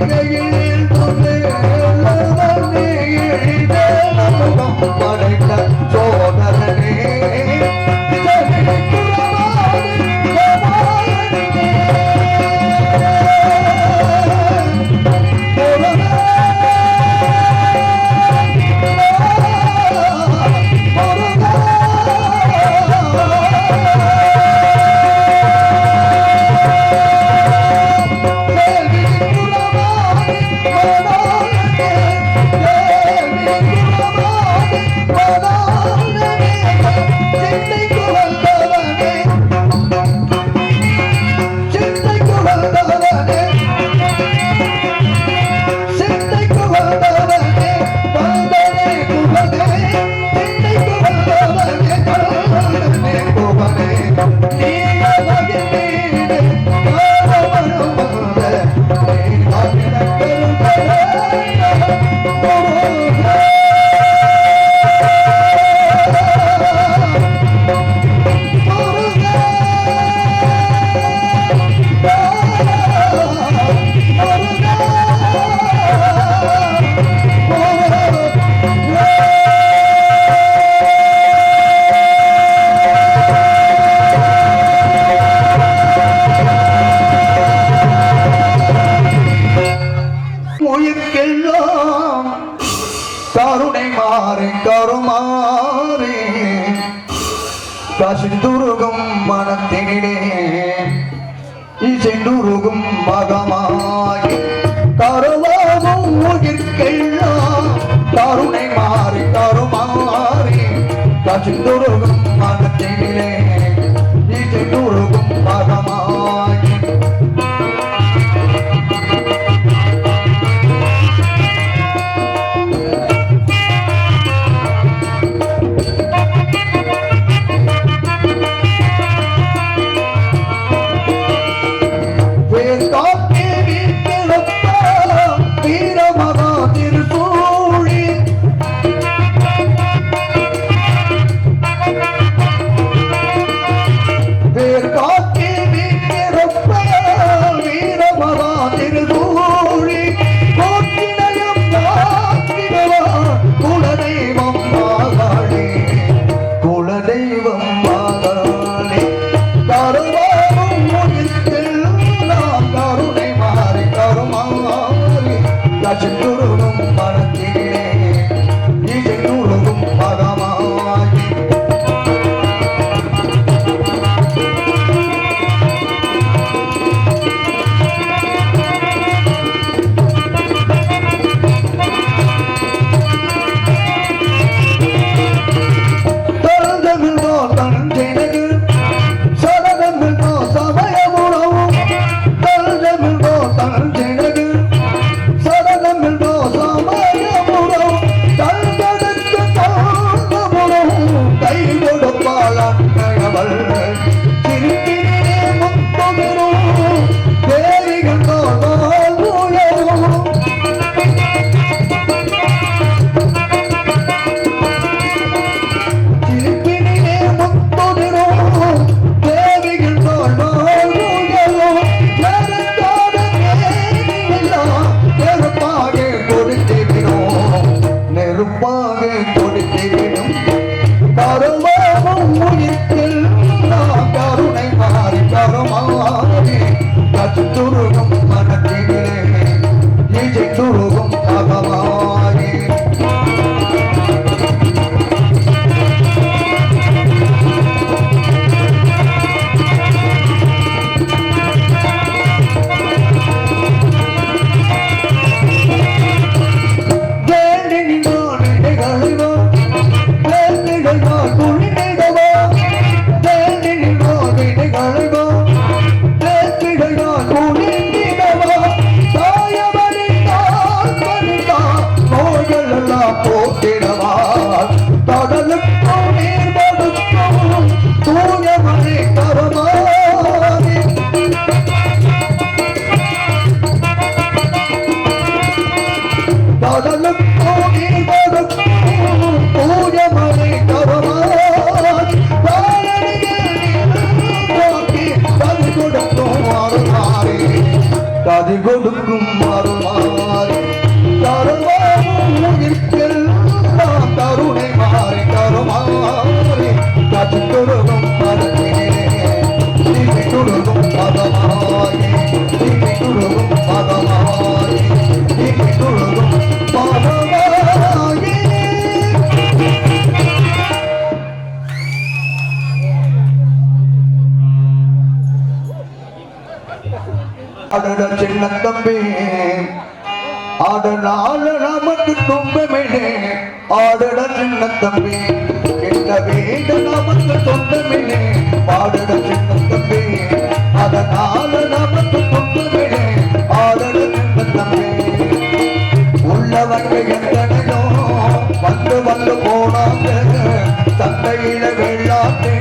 உயிர்க்கெல்லாம் மாறி கருமாறி காசி கசிந்துருகும் மனத்தினிலே. இசைந்துருகும் மகமாய் கருவாகும் உயிர்க்கெல்லாம் கருணை மாறி கருமாறி காசி துருகும் மனத்தினிலே. அடட தம்பி. ஆடனால நமக்கு துன்பமினே ஆடட சின்ன தம்பி. இந்த வீடு நமக்கு சொந்தமினே பாடட சின்ன தம்பி. அதனால நமக்கு துன்பமினே ஆடட சின்ன தம்பி. உள்ளவங்க எத்தனையோ வந்து வந்து போனாங்க. தந்தையில வெள்ளாத்தே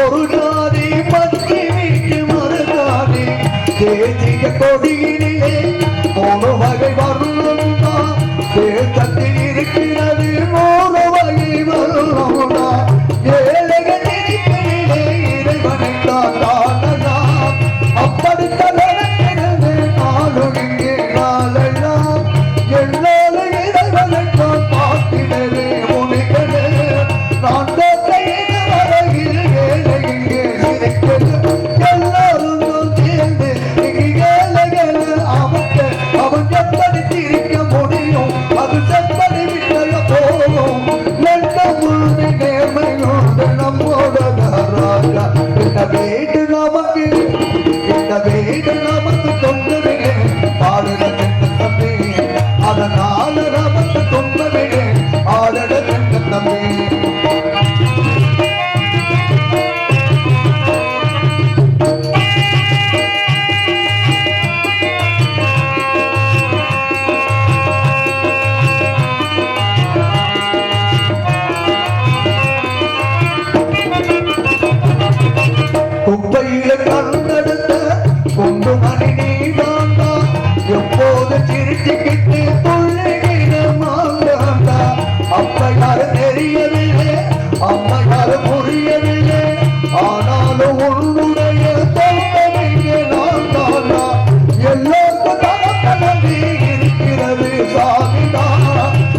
ஒரு ஜாதி மத்தி வீட்டு மறு ஜாதி தேசிய கொடியிலே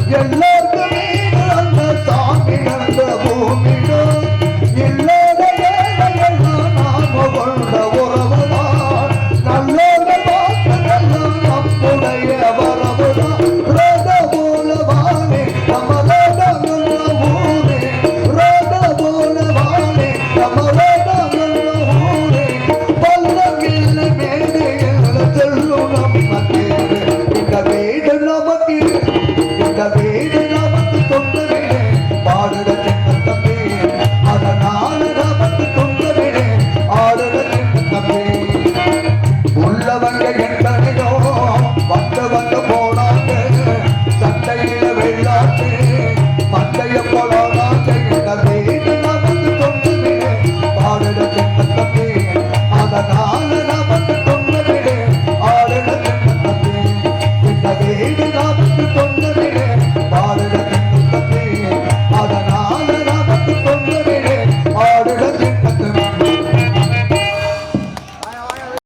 Yeah.